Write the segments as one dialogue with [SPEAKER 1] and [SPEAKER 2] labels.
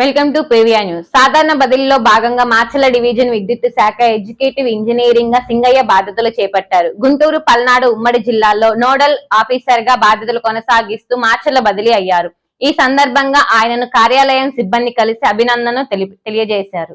[SPEAKER 1] Welcome to PVR news. సాధారణ బదిలీలో భాగంగా మాచల డివిజన్ విద్యుత్ శాఖ ఎడ్యుకేటివ్ ఇంజనీరింగ్గా సింగయ్య బాధ్యతలు చేపట్టారు. గుంటూరు పల్నాడు ఉమ్మడి జిల్లాల్లో నోడల్ ఆఫీసర్గా బాధ్యతలు కొనసాగిస్తూ మాచల బదిలీ అయ్యారు. ఈ సందర్భంగా ఆయనను కార్యాలయం సిబ్బంది కలిసి అభినందనలు తెలియజేశారు.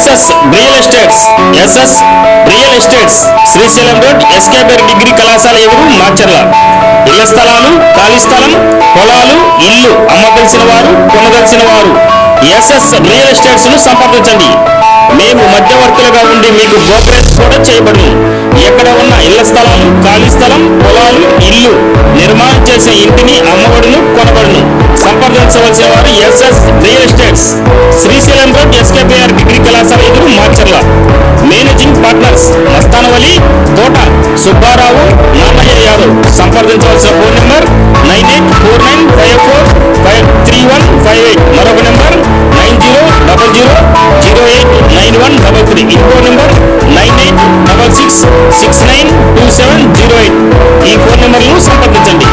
[SPEAKER 2] SS real estates SS real estates Srisailam road SKBR degree కళాశాల ఎదురు మాచర్ల. ఇళ్ళ స్థలాలు ఖాళీ స్థలం పొలాలు ఇల్లు అమ్మదలిసిన వారు కొనదలిసిన వారు. ఎస్ఎస్ రియల్ ఎస్టేట్స్ను సంప్రదించండి. మేము మధ్యవర్తులుగా ఉండి మీకు బ్రోకరేజ్ కూడా చేయబడును ఎక్కడ ఉన్న ఇళ్ళ స్థలాలు ఖాళీ స్థలం పొలాలు ఇల్లు సంప్రదించవలసిన వారు SS real estates Srisailam road SKBR degree కళాశాల ఎదురు మార్చర్ల మేనేజింగ్ పార్ట్నర్స్ మస్తానవలి తోట సుబ్బారావు నాన్నయ్య యాదవ్. సంప్రదించవలసిన phone number nine eight four nine five four five three one five eight. మరొక number nine zero double zero zero eight nine one double three. ఇంకో number nine eight double six six nine two seven zero eight. ఈ phone నెంబర్ను సంప్రదించండి.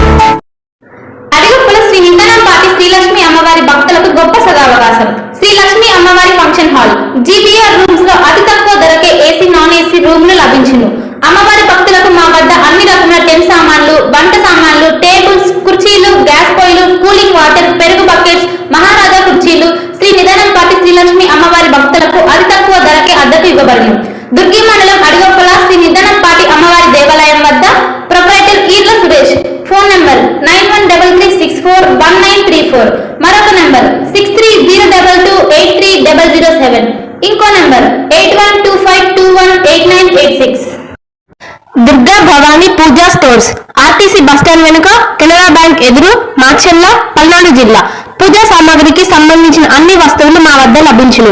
[SPEAKER 3] Function hall. GPR రూమ్స్లో అతి తక్కువ ధరకే AC non AC రూమ్లు లభించును అమ్మవారి భక్తులకు మా వద్ద అన్ని రకముల టెన్ సామాన్లు వంట సామాన్లు టేబుల్స్ కుర్చీలు గ్యాస్ పొయ్యిలు కూలింగ్ వాటర్ పెరుగు బకెట్స్ మహారాజా కుర్చీలు శ్రీ నిదానంపాటి శ్రీలక్ష్మి అమ్మవారి భక్తులకు అతి తక్కువ ధరకే అద్దెకు ఇవ్వబడును దుర్గి మండలం అడుగొప్పల శ్రీ నిదానంపాటి అమ్మవారి దేవాలయం వద్ద proprietor Eerla Suresh phone number nine one double three six four one nine three four మరొక number six three zero double two eight three double zero seven. ఇంకో number eight one two five two one eight nine eight six. Durga Bhavani Puja stores RTC bus stand వెనుక Canara bank ఎదురు మార్చెల్ల పల్నాడు జిల్లా. పూజా సామాగ్రికి సంబంధించిన అన్ని వస్తువులు మా వద్ద లభించును.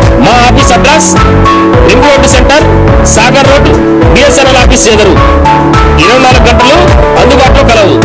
[SPEAKER 2] మా office address ring road centre Sagar road BSNL office ఎదురు. ఇరవై నాలుగు గంటలు అందుబాటులో కలవు.